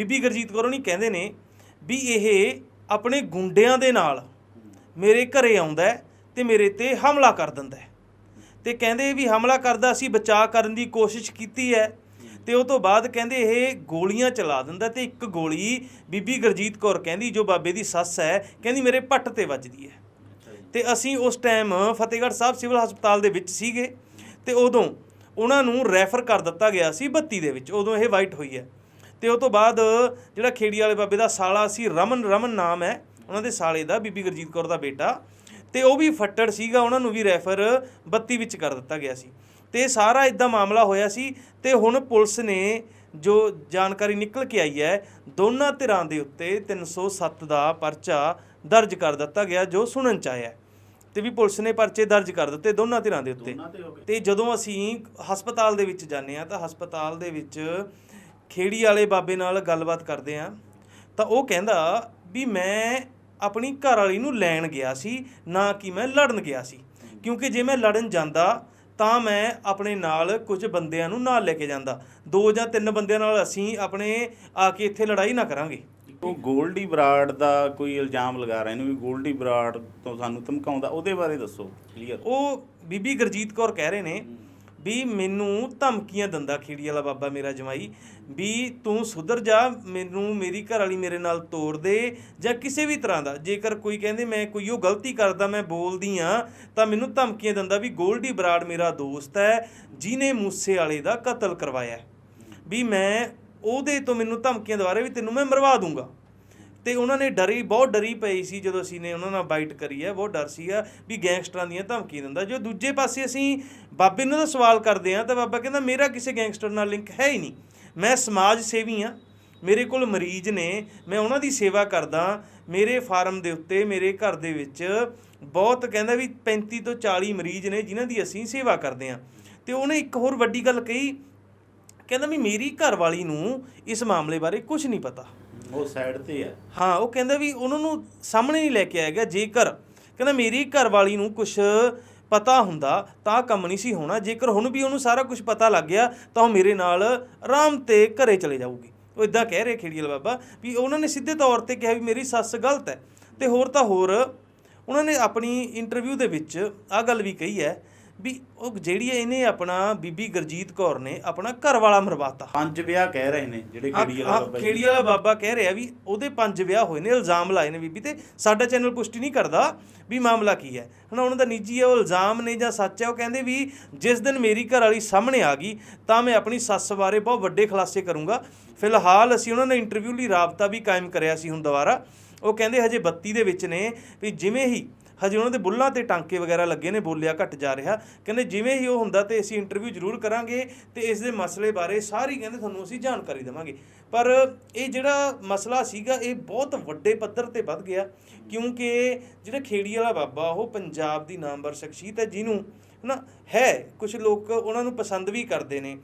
ਬੀਬੀ ਗੁਰਜੀਤ ਕੌਰ ਨਹੀਂ ਕਹਿੰਦੇ ਨੇ ਵੀ ਇਹ ਆਪਣੇ ਗੁੰਡਿਆਂ ਦੇ ਨਾਲ ਮੇਰੇ ਘਰੇ ਆਉਂਦਾ ਹੈ ਤੇ ਮੇਰੇ ਤੇ ਹਮਲਾ ਕਰ ਦਿੰਦਾ ਹੈ। ਤੇ ਕਹਿੰਦੇ ਵੀ ਹਮਲਾ ਕਰਦਾ ਸੀ, ਬਚਾਅ ਕਰਨ ਦੀ ਕੋਸ਼ਿਸ਼ ਕੀਤੀ ਹੈ। ਤੇ ਉਹ ਤੋਂ ਬਾਅਦ ਕਹਿੰਦੇ ਇਹ ਗੋਲੀਆਂ ਚਲਾ ਦਿੰਦਾ ਤੇ ਇੱਕ ਗੋਲੀ ਬੀਬੀ ਗੁਰਜੀਤ ਕੌਰ ਕਹਿੰਦੀ, ਜੋ ਬਾਬੇ ਦੀ ਸੱਸ ਹੈ, ਕਹਿੰਦੀ ਮੇਰੇ ਪੱਟ ਤੇ ਵੱਜਦੀ ਹੈ। ਤੇ ਅਸੀਂ ਉਸ ਟਾਈਮ ਫਤਿਹਗੜ੍ਹ ਸਾਹਿਬ ਸਿਵਲ ਹਸਪਤਾਲ ਦੇ ਵਿੱਚ ਸੀਗੇ ਤੇ ਉਦੋਂ ਉਹਨਾਂ ਨੂੰ ਰੈਫਰ ਕਰ ਦਿੱਤਾ ਗਿਆ ਸੀ 32 ਦੇ ਵਿੱਚ, ਉਦੋਂ ਇਹ ਵਾਈਟ ਹੋਈ ਹੈ। ਤੇ ਉਹ ਤੋਂ ਬਾਅਦ ਜਿਹੜਾ ਖੇੜੀ ਵਾਲੇ ਬਾਬੇ ਦਾ ਸਾਲਾ ਸੀ ਰਮਨ ਰਮਨ ਨਾਮ ਹੈ ਉਹਨਾਂ ਦੇ ਸਾਲੇ ਦਾ ਬੀਬੀ ਗੁਰਜੀਤ ਕੌਰ ਦਾ ਬੇਟਾ। ਤੇ ਉਹ ਵੀ ਫੱਟੜ ਸੀਗਾ ਉਹਨਾਂ ਨੂੰ ਵੀ ਰੈਫਰ 32 ਵਿੱਚ ਕਰ ਦਿੱਤਾ ਗਿਆ ਸੀ। ਤੇ ਸਾਰਾ ਇਦਾਂ ਮਾਮਲਾ ਹੋਇਆ ਸੀ ਤੇ ਹੁਣ ਪੁਲਿਸ ਨੇ ਜੋ ਜਾਣਕਾਰੀ ਨਿਕਲ ਕੇ ਆਈ ਹੈ ਦੋਨਾਂ ਧਿਰਾਂ ਦੇ ਉੱਤੇ 307 ਦਾ ਪਰਚਾ ਦਰਜ ਕਰ ਦਿੱਤਾ ਗਿਆ ਜੋ ਸੁਣਨ ਚ ਆਇਆ। ਤੇ ਵੀ ਪੁਲਿਸ ਨੇ ਪਰਚੇ ਦਰਜ ਕਰ ਦਿੱਤੇ ਦੋਨਾਂ ਧਿਰਾਂ ਦੇ ਉੱਤੇ। ਤੇ ਜਦੋਂ ਅਸੀਂ ਹਸਪਤਾਲ ਦੇ ਵਿੱਚ ਜਾਂਦੇ ਆ ਤਾਂ ਹਸਪਤਾਲ ਦੇ ਵਿੱਚ ਖੇੜੀ ਵਾਲੇ ਬਾਬੇ ਨਾਲ ਗੱਲਬਾਤ ਕਰਦੇ ਆ ਤਾਂ ਉਹ ਕਹਿੰਦਾ ਵੀ ਮੈਂ ਆਪਣੀ ਘਰ ਵਾਲੀ ਨੂੰ ਲੈਣ ਗਿਆ ਸੀ ਨਾ ਕਿ ਮੈਂ ਲੜਨ ਗਿਆ ਸੀ। ਕਿਉਂਕਿ ਜੇ ਮੈਂ ਲੜਨ ਜਾਂਦਾ ਤਾਂ ਮੈਂ ਆਪਣੇ ਨਾਲ ਕੁਝ ਬੰਦਿਆਂ ਨੂੰ ਨਾਲ ਲੈ ਕੇ ਜਾਂਦਾ। ਦੋ ਜਾਂ ਤਿੰਨ ਬੰਦਿਆਂ ਨਾਲ ਅਸੀਂ ਆਪਣੇ ਆ ਕੇ ਇੱਥੇ ਲੜਾਈ ਨਾ ਕਰਾਂਗੇ। ਉਹ ਗੋਲਡੀ ਬਰਾੜ ਦਾ ਕੋਈ ਇਲਜ਼ਾਮ ਲਗਾ ਰਹੇ ਨੇ ਵੀ ਗੋਲਡੀ ਬਰਾੜ ਤੋਂ ਸਾਨੂੰ ਧਮਕਾਉਂਦਾ ਉਹਦੇ ਬਾਰੇ ਦੱਸੋ ਕਲੀਅਰ ਉਹ ਬੀਬੀ ਗੁਰਜੀਤ ਕੌਰ ਕਹਿ ਰਹੇ ਨੇ ਵੀ ਮੈਨੂੰ ਧਮਕੀਆਂ ਦਿੰਦਾ ਖੇੜੀ ਵਾਲਾ ਬਾਬਾ ਮੇਰਾ ਜਮਾਈ, ਵੀ ਤੂੰ ਸੁਧਰ ਜਾ, ਮੈਨੂੰ ਮੇਰੀ ਘਰ ਵਾਲੀ ਮੇਰੇ ਨਾਲ ਤੋੜ ਦੇ ਜਾਂ ਕਿਸੇ ਵੀ ਤਰ੍ਹਾਂ ਦਾ। ਜੇਕਰ ਕੋਈ ਕਹਿੰਦੇ ਮੈਂ ਕੋਈ ਉਹ ਗਲਤੀ ਕਰਦਾ, ਮੈਂ ਬੋਲਦੀ ਆ ਤਾਂ ਮੈਨੂੰ ਧਮਕੀਆਂ ਦਿੰਦਾ ਵੀ ਗੋਲਡੀ ਬਰਾੜ ਮੇਰਾ ਦੋਸਤ ਹੈ ਜਿਨੇ ਮੂਸੇ ਵਾਲੇ ਦਾ ਕਤਲ ਕਰਵਾਇਆ। ਵੀ ਮੈਂ ਉਹਦੇ ਤੋਂ ਮੈਨੂੰ ਧਮਕੀਆਂ ਦਵਾ ਰਿਹਾ ਵੀ ਤੈਨੂੰ ਮੈਂ ਮਰਵਾ ਦੂੰਗਾ। ਤੇ ਉਹਨਾਂ ਨੇ ਡਰੀ, ਬਹੁਤ ਡਰੀ ਪਈ ਸੀ ਜਦੋਂ ਅਸੀਂ ਨੇ ਉਹਨਾਂ ਨਾਲ ਬਾਈਟ ਕਰੀ ਹੈ ਬਹੁਤ ਡਰ ਸੀਗਾ ਵੀ ਗੈਂਗਸਟਰਾਂ ਦੀਆਂ ਧਮਕੀ ਦਿੰਦਾ। ਜੋ ਦੂਜੇ ਪਾਸੇ ਅਸੀਂ ਬਾਬੇ ਨੂੰ ਦਾ ਸਵਾਲ ਕਰਦੇ ਆ, ਤਾਂ ਬਾਬਾ ਕਹਿੰਦਾ, ਮੇਰਾ ਕਿਸੇ ਗੈਂਗਸਟਰ ਨਾਲ ਲਿੰਕ ਹੈ ਹੀ ਨਹੀਂ। ਮੈਂ ਸਮਾਜ ਸੇਵੀ ਆ। ਮੇਰੇ ਕੋਲ ਮਰੀਜ਼ ਨੇ, ਮੈਂ ਉਹਨਾਂ ਦੀ ਸੇਵਾ ਕਰਦਾ। ਮੇਰੇ ਫਾਰਮ ਦੇ ਉੱਤੇ, ਮੇਰੇ ਘਰ ਦੇ ਵਿੱਚ ਬਹੁਤ ਕਹਿੰਦਾ ਵੀ 35 ਤੋਂ 40 ਮਰੀਜ਼ ਨੇ ਜਿਨ੍ਹਾਂ ਦੀ ਅਸੀਂ ਸੇਵਾ ਕਰਦੇ ਆ। ਤੇ ਉਹਨੇ ਇੱਕ ਹੋਰ ਵੱਡੀ ਗੱਲ ਕਹੀ, ਕਹਿੰਦਾ ਵੀ ਮੇਰੀ ਘਰ ਵਾਲੀ ਨੂੰ ਇਸ ਮਾਮਲੇ ਬਾਰੇ ਕੁਝ ਨਹੀਂ ਪਤਾ। ਉਹ ਸਾਈਡ ਤੇ ਆ। ਹਾਂ, ਉਹ ਕਹਿੰਦਾ ਵੀ ਉਹਨਾਂ ਨੂੰ ਸਾਹਮਣੇ ਨਹੀਂ ਲੈ ਕੇ ਆਇਆ ਗਿਆ, ਜੇਕਰ, ਕਹਿੰਦਾ ਮੇਰੀ ਘਰ ਵਾਲੀ ਨੂੰ ਕੁਝ ਪਤਾ ਹੁੰਦਾ, ਤਾਂ ਕੰਮ ਨਹੀਂ ਸੀ ਹੋਣਾ, ਜੇਕਰ ਹੁਣ ਵੀ ਉਹਨੂੰ ਸਾਰਾ ਕੁਝ ਪਤਾ ਲੱਗ ਗਿਆ, ਤਾਂ ਉਹ ਮੇਰੇ ਨਾਲ ਆਰਾਮ ਤੇ ਘਰੇ ਚਲੇ ਜਾਊਗੀ। ਉਹ ਇਦਾਂ ਕਹਿ ਰਹੇ ਖੇੜੀਵਾਲ ਬਾਬਾ, ਵੀ ਉਹਨਾਂ ਨੇ ਸਿੱਧੇ ਤੌਰ ਤੇ ਕਿਹਾ ਵੀ ਮੇਰੀ ਸੱਸ ਗਲਤ ਹੈ। ਤੇ ਹੋਰ ਤਾਂ ਹੋਰ, ਉਹਨਾਂ ਨੇ ਆਪਣੀ ਇੰਟਰਵਿਊ ਦੇ ਵਿੱਚ ਆਹ ਗੱਲ ਵੀ ਕਹੀ ਹੈ ਵੀ ਉਹ ਜਿਹੜੀ ਇਹਨੇ ਆਪਣਾ ਬੀਬੀ ਗੁਰਜੀਤ ਕੌਰ ਨੇ ਆਪਣਾ ਘਰ ਵਾਲਾ ਮਰਵਾਤਾ। ਪੰਜ ਵਿਆਹ ਕਹਿ ਰਹੇ ਨੇ ਜਿਹੜੇ ਖੇੜੀ ਵਾਲਾ ਬਾਬਾ ਜੀ ਖੇੜੀ ਵਾਲਾ ਬਾਬਾ ਕਹਿ ਰਿਹਾ ਵੀ ਉਹਦੇ ਪੰਜ ਵਿਆਹ ਹੋਏ ਨੇ ਇਲਜ਼ਾਮ ਲਾਏ ਨੇ ਬੀਬੀ ਤੇ। ਸਾਡਾ ਚੈਨਲ ਪੁਸ਼ਟੀ ਨਹੀਂ ਕਰਦਾ ਵੀ ਮਾਮਲਾ ਕੀ ਹੈ। ਹੁਣ ਉਹਨਾਂ ਦਾ ਨਿੱਜੀ ਹੈ ਉਹ ਇਲਜ਼ਾਮ ਨੇ ਜਾਂ ਸੱਚ ਹੈ ਉਹ ਕਹਿੰਦੇ ਵੀ ਜਿਸ ਦਿਨ ਮੇਰੀ ਘਰ ਵਾਲੀ ਸਾਹਮਣੇ ਆ ਗਈ ਤਾਂ ਮੈਂ ਆਪਣੀ ਸੱਸ ਬਾਰੇ ਬਹੁਤ ਵੱਡੇ ਖੁਲਾਸੇ ਕਰੂੰਗਾ। ਫਿਲਹਾਲ ਅਸੀਂ ਉਹਨਾਂ ਨਾਲ ਇੰਟਰਵਿਊ ਲਈ ਰਾਬਤਾ ਵੀ ਕਾਇਮ ਕਰਿਆ ਸੀ ਹੁਣ ਦੁਬਾਰਾ। ਉਹ ਕਹਿੰਦੇ ਹਜੇ 32 ਦੇ ਵਿੱਚ ਨੇ ਵੀ ਜਿਵੇਂ ਹੀ ਹਜੇ ਉਹਨਾਂ ਦੇ ਬੁੱਲਾਂ ਤੇ ਟਾਂਕੇ ਵਗੈਰਾ ਲੱਗੇ ਨੇ, ਬੋਲਿਆ ਘਟ ਜਾ ਰਿਹਾ। ਕਹਿੰਦੇ ਜਿਵੇਂ ਹੀ ਉਹ ਹੁੰਦਾ ਤੇ ਅਸੀਂ ਇੰਟਰਵਿਊ ਜ਼ਰੂਰ ਕਰਾਂਗੇ ਤੇ ਇਸ ਦੇ ਮਸਲੇ ਬਾਰੇ ਸਾਰੀ ਕਹਿੰਦੇ ਤੁਹਾਨੂੰ ਅਸੀਂ ਜਾਣਕਾਰੀ ਦੇਵਾਂਗੇ। ਪਰ ਇਹ ਜਿਹੜਾ ਮਸਲਾ ਸੀਗਾ, ਇਹ ਬਹੁਤ ਵੱਡੇ ਪੱਧਰ ਤੇ ਵੱਧ ਗਿਆ, ਕਿਉਂਕਿ ਜਿਹੜਾ ਖੇੜੀ ਵਾਲਾ ਬਾਬਾ, ਉਹ ਪੰਜਾਬ ਦੀ ਨਾਮਵਰ ਸ਼ਖਸੀਅਤ ਹੈ ਜਿਹਨੂੰ ਹਨਾ, ਹੈ ਕੁਝ ਲੋਕ ਉਹਨਾਂ ਨੂੰ ਪਸੰਦ ਵੀ ਕਰਦੇ ਨੇ।